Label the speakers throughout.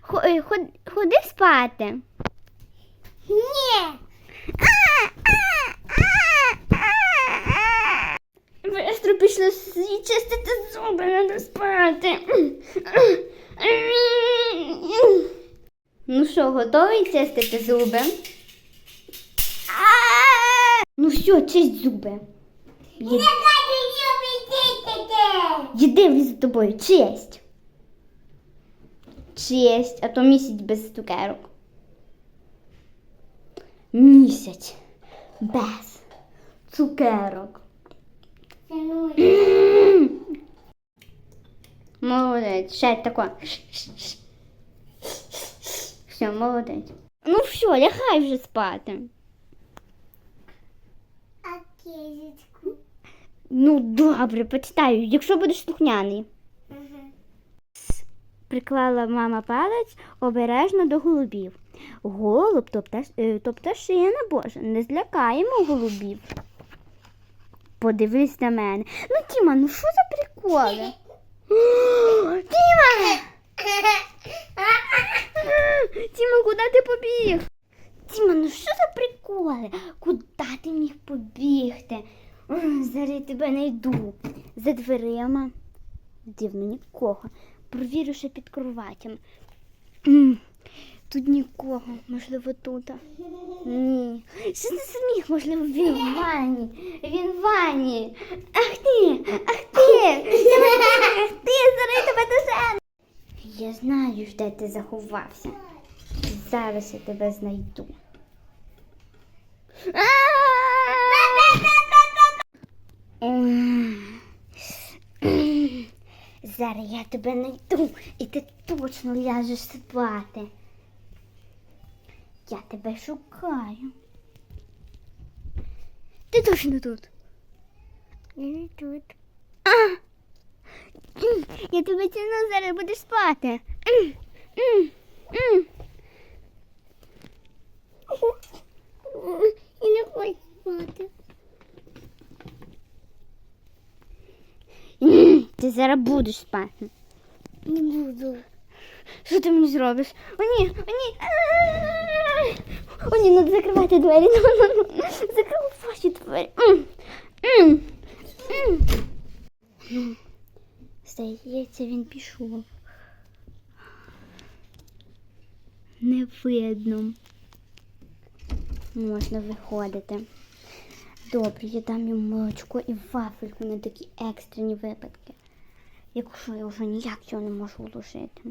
Speaker 1: Хо- е, Ходи спати.
Speaker 2: Ні.
Speaker 1: Быстро пішли чистити зуби, надо спати. Ну що, готовий чистити зуби? Ну все, чисть зуби.
Speaker 2: Не хочу любити.
Speaker 1: Їди в за тобою, честь. Честь, а то місяць без цукерок. Місяць без цукерок. Молодець, ще тако. Все, молодець. Ну все, лягай вже спати.
Speaker 2: А кизочку?
Speaker 1: Ну, добре, почитаю, якщо будеш слухняний. Приклала мама палець обережно до голубів. Голуб, то, пташ, е, то пташина Божа, не злякаємо голубів. Подивись на мене. Ну, Тіма, ну що за приколи? Тіма! Тіма, куди ти побіг? Тіма, ну що за приколи? Куди ти міг побігти? Зараз я тебе не йду. За дверима. Дивно, нікого. Провірю ще під кроватями. Тут нікого, можливо, тут. Ні. Що ти сміх? Можливо, він в ванні. Він в ванні. Ах ти! Ах ти! Ах ти! Зараз тебе дожену. Я знаю, де ти заховався. Зараз я тебе знайду. М. Зараз я тебе знайду і ти точно ляжеш спати. Я тебе шукаю. Ти точно тут. Я не тут. А! Я тебе тяну, зараз будеш спати. М, м, м.
Speaker 2: Я не хочу спати.
Speaker 1: М, Ти зараз будеш спати.
Speaker 2: Не буду.
Speaker 1: Що ти мені зробиш? О, ні, о, ні. О, ні, треба закривати двері. Ну, ну, ну. Закрив ваші двері. Ну, Здається, він пішов. Не видно. Можна виходити. Добре, я дам йому молочко і вафельку на такі екстрені випадки. Якщо я вже ніяк цього не можу уложити.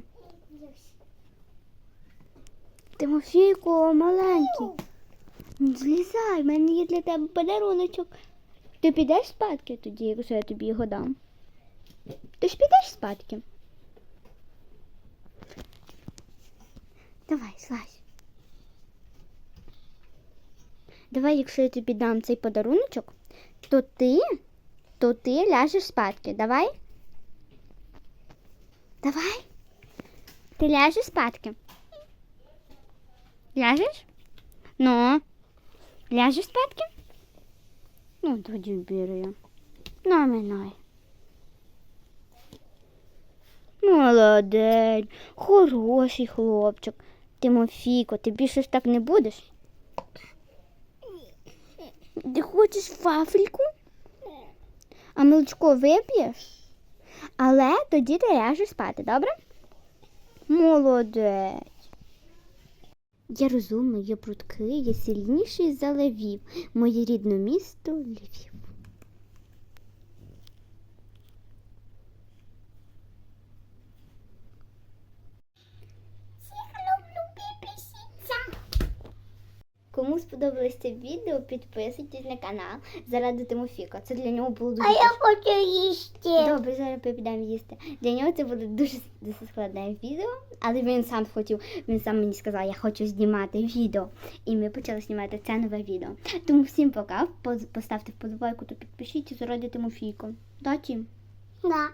Speaker 1: Тимофійко, маленький. Ну, Злізай, в мене є для тебе подаруночок. Ти підеш спадки тоді, якщо я тобі його дам? Ти ж підеш спадки? Давай, злазь. Давай, якщо я тобі дам цей подаруночок, то ти, то ти ляжеш спадки. Давай? Давай. Ти ляжеш спадки? Ляжеш? Ну, ляжеш спадки? Ну, тоді бери. На минай. Молодець, хороший хлопчик. Тимофійко, ти більше ж так не будеш? Ти хочеш вафельку? А молочко вип'єш? Але тоді ти ляжеш спати, добре? Молодець. Я розумний, я прудкий, я сильніший за левів. Моє рідне місто Львів. Кому сподобалось це відео, підписуйтесь на канал заради Тимофіка. Це для нього було дуже
Speaker 2: А я хочу їсти.
Speaker 1: Добре, зараз підемо їсти. Для нього це буде дуже, дуже складне відео, але він сам хотів, він сам мені сказав, я хочу знімати відео. І ми почали знімати це нове відео. Тому всім пока. Поз- Поставте вподобайку та підпишіться заради Тимофійко. Да, Тім?
Speaker 2: Да.